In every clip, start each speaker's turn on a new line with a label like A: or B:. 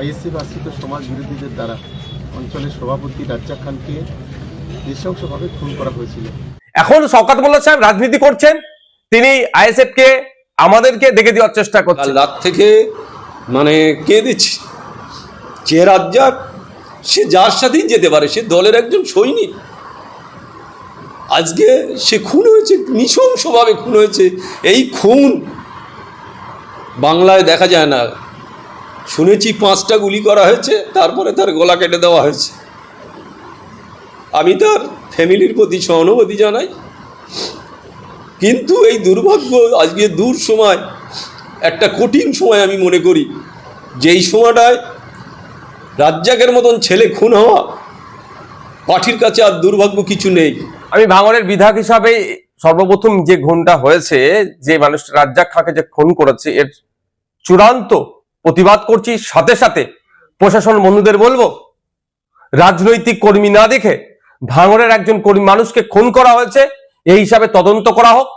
A: ISC বাস্তুত সমাজ বিরোধীদের দ্বারা অঞ্চলের সভাপতি রাজ্জাক খানকে নৃশংসভাবে খুন করা হয়েছিল।
B: এখন শওকাত মোল্লা সাহেব রাজনীতি করছেন তিনি আইএসএফ কে আমাদেরকে দেখে দেওয়ার চেষ্টা করছেন।
C: রাত থেকে মানে কে দিচ্ছে? যে রাজ্জাক সে যার সাথেই যেতে পারে সে দলের একজন সৈনিক। আজকে সে খুন হয়েছে নৃশংসভাবে খুন হয়েছে। এই খুন বাংলায় দেখা যায় না। শুনেছি পাঁচটা গুলি করা হয়েছে, তারপরে তার গলা কেটে দেওয়া হয়েছে। আমি তার ফ্যামিলির প্রতি সহানুভূতি জানাই। কিন্তু এই দুর্ভাগ্য, আজকে দূর সময়, একটা কঠিন সময় আমি মনে করি, যেই সময়টায় রাজ্জাকের মতন ছেলে খুন হওয়া পাঠির কাছে আর দুর্ভাগ্য কিছু নেই।
B: আমি ভাঙনের বিধায়ক হিসাবে সর্বপ্রথম যে খুনটা হয়েছে, যে মানুষটা রাজ্জাক খাঁকে যে খুন করেছে, এর চূড়ান্ত প্রতিবাদ করছি। সাথে সাথে প্রশাসন বন্ধুদের বলব, রাজনৈতিক কর্মী না দেখে ভাঙনের একজন কর্মী মানুষকে খুন করা হয়েছে, এই হিসাবে তদন্ত করা হোক।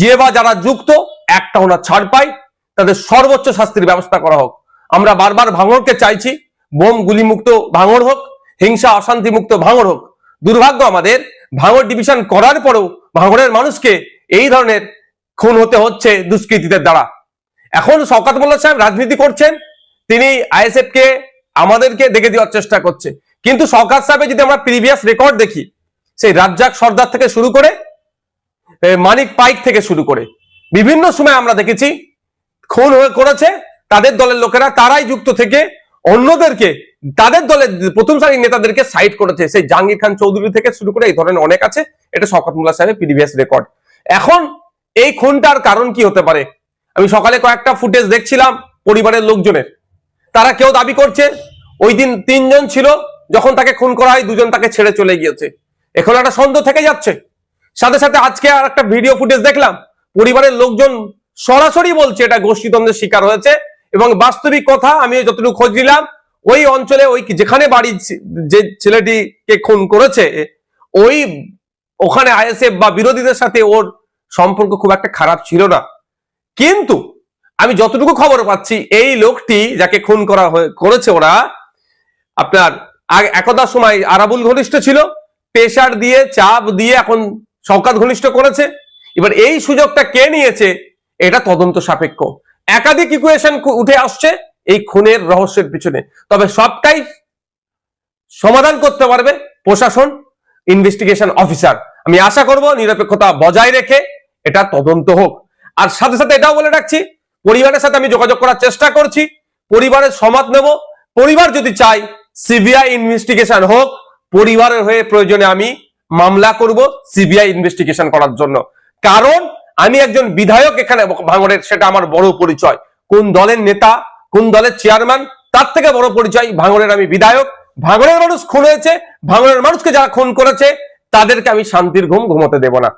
B: যে বা যারা যুক্ত, একটা ওনা ছাড় পায় তাদের সর্বোচ্চ শাস্তির ব্যবস্থা করা হোক। আমরা বারবার ভাঙড়কে চাইছি, বোম গুলিমুক্ত ভাঙড় হোক, হিংসা অশান্তি মুক্ত ভাঙড় হোক। দুর্ভাগ্য আমাদের, ভাঙড় ডিভিশন করার পরেও ভাঙড়ের মানুষকে এই ধরনের খুন হতে হচ্ছে দুষ্কৃতীদের দ্বারা। এখন শওকাত মোল্লা সাহেব রাজনীতি করছেন, তিনি আইএসএফ কে আমাদেরকে দেখে দেওয়ার চেষ্টা করছে। কিন্তু শওকাত সাহেবের যদি আমরা প্রিভিয়াস রেকর্ড দেখি, সেই রাজ্জাক সর্দার থেকে শুরু করে মানিক পাইক থেকে শুরু করে, বিভিন্ন সময় আমরা দেখেছি, খুন হয়ে করেছে তাদের দলের লোকেরা, তারাই যুক্ত থেকে অন্যদেরকে, তাদের দলের প্রথম সারির নেতাদেরকে সাইড করেছে। সেই জাহাঙ্গীর খান চৌধুরী থেকে শুরু করে এই ধরনের অনেক আছে, এটা শওকত মোল্লা সাহেবের প্রিভিয়াস রেকর্ড এখন এই খুনটার কারণ কি হতে পারে? আমি সকালে কয়েকটা ফুটেজ দেখছিলাম পরিবারের লোকজনের। তারা কেউ দাবি করছে, ওই দিন তিনজন ছিল, যখন তাকে খুন করা হয়, দুজন তাকে ছেড়ে চলে গিয়েছে। এখন একটা সন্দেহ থেকে যাচ্ছে। সাথে সাথে আজকে আর একটা ভিডিও ফুটেজ দেখলাম, পরিবারের লোকজন সরাসরি বলছে এটা গোষ্ঠীদ্বন্দ্বের শিকার হয়েছে এবং বাস্তবিক কথা আমি যতটুকু খোঁজ নিলাম, ওই অঞ্চলে ওই যেখানে বাড়ি যে ছেলেটিকে খুন করেছে, ওই ওখানে আইএসএফ বা বিরোধীদের সাথে ওর সম্পর্ক খুব একটা খারাপ ছিল না। কিন্তু আমি যতটুকু খবর পাচ্ছি, এই লোকটি যাকে খুন করা করেছে ওরা, আপনার একদা সময় আরাবুল ঘনিষ্ঠ ছিল প্রেশার দিয়ে, চাপ দিয়ে এখন শওকাত ঘনিষ্ঠ করেছে। এবার এই সুযোগটা কে নিয়েছে, এটা তদন্ত সাপেক্ষ। একাধিক ইকুয়েশন উঠে আসছে এই খুনের রহস্যের পিছনে। তবে সবটাই সমাধান করতে পারবে প্রশাসন ইনভেস্টিগেশন অফিসার আমি আশা করব নিরপেক্ষতা বজায় রেখে এটা তদন্ত হোক। আর সাথে সাথে এটাও বলে রাখছি, পরিবারের সাথে আমি যোগাযোগ করার চেষ্টা করছি, পরিবারের সমাদ নেব। পরিবার যদি চাই সিবিআই ইনভেস্টিগেশন হোক, পরিবারের হয়ে প্রয়োজনে আমি মামলা করব সিবিআই ইনভেস্টিগেশন করার জন্য। কারণ আমি একজন বিধায়ক এখানে ভাঙড়ের, সেটা আমার বড় পরিচয়। কোন দলের নেতা, কোন দলের চেয়ারম্যান তার থেকে বড় পরিচয় ভাঙড়ের আমি বিধায়ক। ভাঙড়ের মানুষ খুন হয়েছে, ভাঙড়ের মানুষকে যারা খুন করেছে, তাদেরকে আমি শান্তির ঘুম ঘুমোতে দেব না।